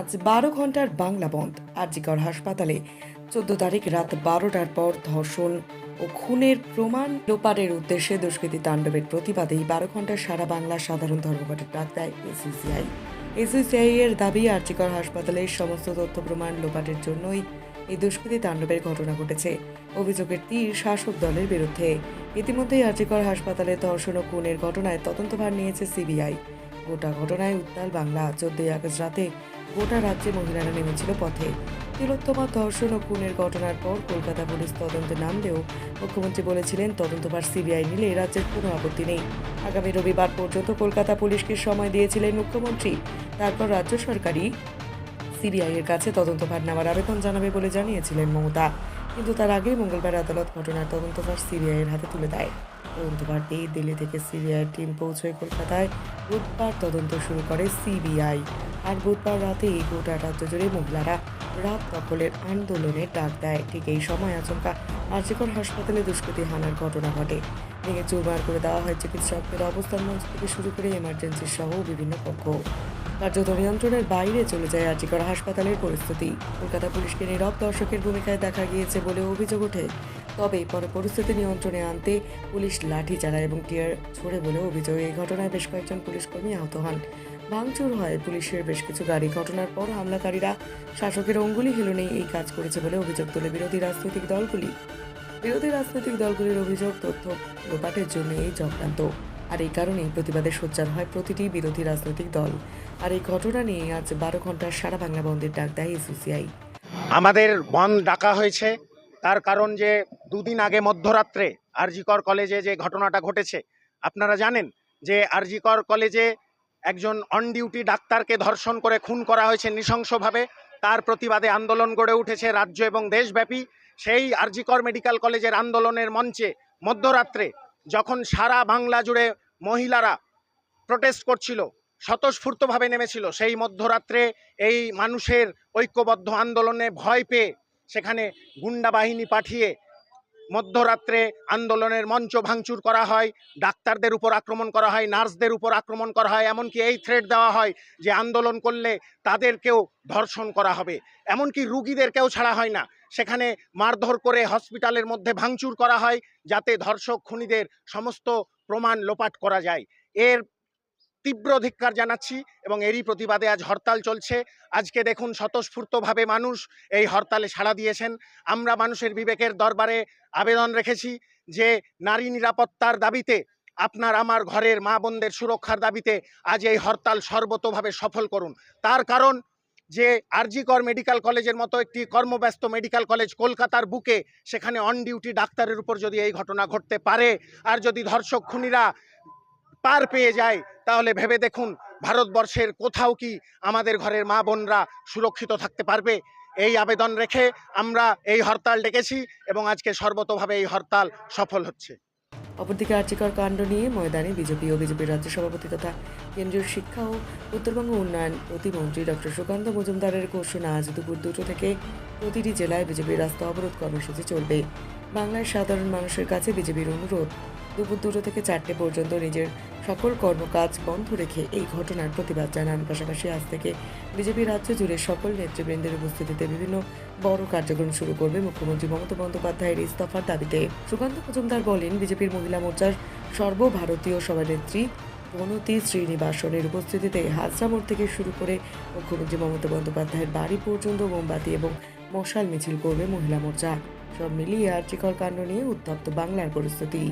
আজ বারো ঘণ্টার বাংলা বন্ধ। আরজিকর হাসপাতালে চোদ্দ তারিখ রাত বারোটার পর ধর্ষণ ও খুনের প্রমাণ। লোপারের উদ্দেশ্যে দুষ্কৃতী তাণ্ডবের প্রতিবাদেই বারো ঘণ্টার সারা বাংলা সাধারণ ধর্মঘটের ডাক দেয় এসিসিআই এসিসিআই এর দাবি, আরজিকর হাসপাতালের সমস্ত তথ্য প্রমাণ লোপাটের জন্যই এই দুষ্কৃতী তাণ্ডবের ঘটনা ঘটেছে। অভিযোগের তীর শাসক দলের বিরুদ্ধে। ইতিমধ্যেই আরজিকর হাসপাতালে ধর্ষণ ও খুনের ঘটনায় তদন্তভার নিয়েছে সিবিআই। গোটা ঘটনায় উত্তাল বাংলা, চোদ্দই আগস্ট রাতে গোটা রাজ্যে মহিলারা নেমেছিল পথে। তিলোত্তমা ধর্ষণ ও খুনের ঘটনার পর কলকাতা পুলিশ তদন্তে নামলেও মুখ্যমন্ত্রী বলেছিলেন, তদন্তভার সিবিআই নিলে রাজ্যের কোনো আপত্তি নেই। আগামী রবিবার পর্যন্ত কলকাতা পুলিশকে সময় দিয়েছিলেন মুখ্যমন্ত্রী। তারপর রাজ্য সরকারই সিবিআই এর কাছে তদন্তভার নেওয়ার আবেদন জানাবে বলে জানিয়েছিলেন মমতা। কিন্তু তার আগেই মঙ্গলবার আদালত ঘটনার তদন্তভার সিবিআই এর হাতে তুলে দেয়। তদন্তভার পেয়ে দিল্লি থেকে সিবিআই টিম পৌঁছয় কলকাতায়। বুধবার তদন্ত শুরু করে সিবিআই। আর বুধবার রাতে এই গোটা রাজ্য জুড়ে মহিলারা রাত দখলের আন্দোলনের ডাক দেয়। ঠিক এই সময় আচমকা আর্যিকর হাসপাতালে দুষ্কৃতী হানার ঘটনা ঘটে। ভেঙে চুরমার করে দেওয়া হয় চিকিৎসকদের অবস্থান মঞ্চ থেকে শুরু করে এমার্জেন্সি সহ বিভিন্ন পক্ষ কার্যত নিয়ন্ত্রণের বাইরে চলে যায় আর্যিকর হাসপাতালের পরিস্থিতি। কলকাতা পুলিশকে নীরব দর্শকের ভূমিকায় দেখা গিয়েছে বলে অভিযোগ ওঠে। তবে পরে পরিস্থিতি নিয়ন্ত্রণে আনতে পুলিশ লাঠি চালায় এবং টিয়ার ছোড়ে বলে অভিযোগ। এই ঘটনায় বেশ কয়েকজন পুলিশকর্মী আহত হন। ভাঙচুর হয় পুলিশের বেশ কিছু গাড়ি। ঘটনার পর হামলাকারীরা শাসকের অঙ্গুলি হেলনেই এই কাজ করেছে বলে অভিযোগ তোলে বিরোধী রাজনৈতিক দলগুলি। বিরোধী রাজনৈতিক দলগুলির অভিযোগ, তথ্য লোপাটের জন্য এই চক্রান্ত আর এই কারণেই প্রতিবাদে সোচ্চার হয় প্রতিটি বিরোধী রাজনৈতিক দল। আর এই ঘটনা নিয়ে আজ বারো ঘণ্টার সারা বাংলা বন্ধের ডাক দেয় এসিসিআই আমাদের বন্ধ ডাকা হয়েছে। তার কারণ যে দুদিন আগে মধ্যরাত্রে আরজিকর কলেজে যে ঘটনাটা ঘটেছে, আপনারা জানেন? যে আরজিকর কলেজে একজন অন ডিউটি ডাক্তারকে ধর্ষণ করে খুন করা হয়েছে নৃশংসভাবে। তার প্রতিবাদে আন্দোলন গড়ে উঠেছে রাজ্য এবং দেশব্যাপী। সেই আরজিকর মেডিকেল কলেজের আন্দোলনের মঞ্চে মধ্যরাত্রে যখন সারা বাংলা জুড়ে মহিলারা প্রোটেস্ট করছিল, স্বতঃস্ফূর্তভাবে নেমেছিল, সেই মধ্যরাত্রে এই মানুষের ঐক্যবদ্ধ আন্দোলনে ভয় পেয়ে সেখানে গুন্ডা বাহিনী পাঠিয়ে মধ্যরাত্রে আন্দোলনের মঞ্চ ভাঙচুর করা হয়, ডাক্তারদের উপর আক্রমণ করা হয়, নার্সদের উপর আক্রমণ করা হয়, এমনকি এই থ্রেট দেওয়া হয় যে আন্দোলন করলে তাদেরকেও ধর্ষণ করা হবে। এমনকি রুগীদেরকেও ছাড়া হয় না। সেখানে মারধর করে হসপিটালের মধ্যে ভাঙচুর করা হয় যাতে ধর্ষক, খুনিদের সমস্ত প্রমাণ লোপাট করা যায়। এর তীব্র ধিক্কার জানাচ্ছি এবং এরই প্রতিবাদে আজ হরতাল চলছে। আজকে দেখুন স্বতঃস্ফূর্তভাবে মানুষ এই হরতালে সাড়া দিয়েছেন। আমরা মানুষের বিবেকের দরবারে আবেদন রেখেছি যে নারী নিরাপত্তার দাবিতে, আপনার আমার ঘরের মা বোনদের সুরক্ষার দাবিতে আজ এই হরতাল সর্বতোভাবে সফল করুন। তার কারণ যে আরজিকর মেডিকেল কলেজের মতো একটি কর্মব্যস্ত মেডিকেল কলেজ কলকাতার বুকে, সেখানে অন ডিউটি ডাক্তারের উপর যদি এই ঘটনা ঘটতে পারে, আর যদি ধর্ষক খুনিরা পার পেয়ে যায়, তাহলে ভেবে দেখুন ভারতবর্ষের কোথাও কি আমাদের ঘরের মা বোনরা সুরক্ষিত থাকতে পারবে? এই আবেদন রেখে আমরা এই হরতাল ডেকেছি এবং আজকে সর্বতোভাবে এই হরতাল সফল হচ্ছে। অপরদিকে আর্চিকর কাণ্ড নিয়ে ময়দানে বিজেপি ও বিজেপির রাজ্য সভাপতি তথা কেন্দ্রীয় শিক্ষা ও উত্তরবঙ্গ উন্নয়ন প্রতিমন্ত্রী ডক্টর সুকান্ত মজুমদারের ঘোষণা আজ দুপুর দুটো থেকে প্রতিটি জেলায় বিজেপির রাস্তা অবরোধ কর্মসূচি চলবে। বাংলার সাধারণ মানুষের কাছে বিজেপির অনুরোধ। দুপুর দুটো থেকে চারটে পর্যন্ত নিজের সকল কর্মকাজ বন্ধ রেখে এই ঘটনার প্রতিবাদ জানান। পাশাপাশি আজ থেকে বিজেপি রাজ্য জুড়ে সকল নেতৃবৃন্দের উপস্থিতিতে বিভিন্ন বড় কার্যক্রম শুরু করবে মুখ্যমন্ত্রী মমতা বন্দ্যোপাধ্যায়ের ইস্তফার দাবিতে। সুকান্ত মজুমদার বলেন, বিজেপির মহিলা মোর্চার সর্বভারতীয় সভানেত্রী বনতি শ্রীনিবাসনের উপস্থিতিতে হাজরা মোড় থেকে শুরু করে মুখ্যমন্ত্রী মমতা বন্দ্যোপাধ্যায়ের বাড়ি পর্যন্ত মোমবাতি এবং মশাল মিছিল করবে মহিলা মোর্চা। সব মিলিয়ে আর্চিকর কাণ্ড নিয়ে উত্তপ্ত বাংলার পরিস্থিতি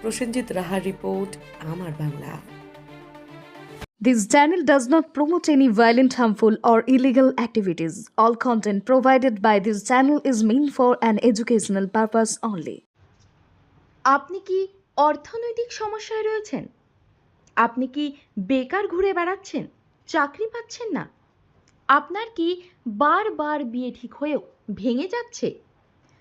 প্রসেনজিৎ রাহার রিপোর্ট আমার Bangla This channel does not promote any violent, harmful, or illegal activities. All content provided by this channel is meant for an educational purpose only. আপনি কি অর্থনৈতিক সমস্যায় রয়েছেন আপনি কি বেকার ঘুরে বেড়াচ্ছেন চাকরি পাচ্ছেন না আপনার কি বারবার বিয়ে ঠিক হয়েও ভেঙে যাচ্ছে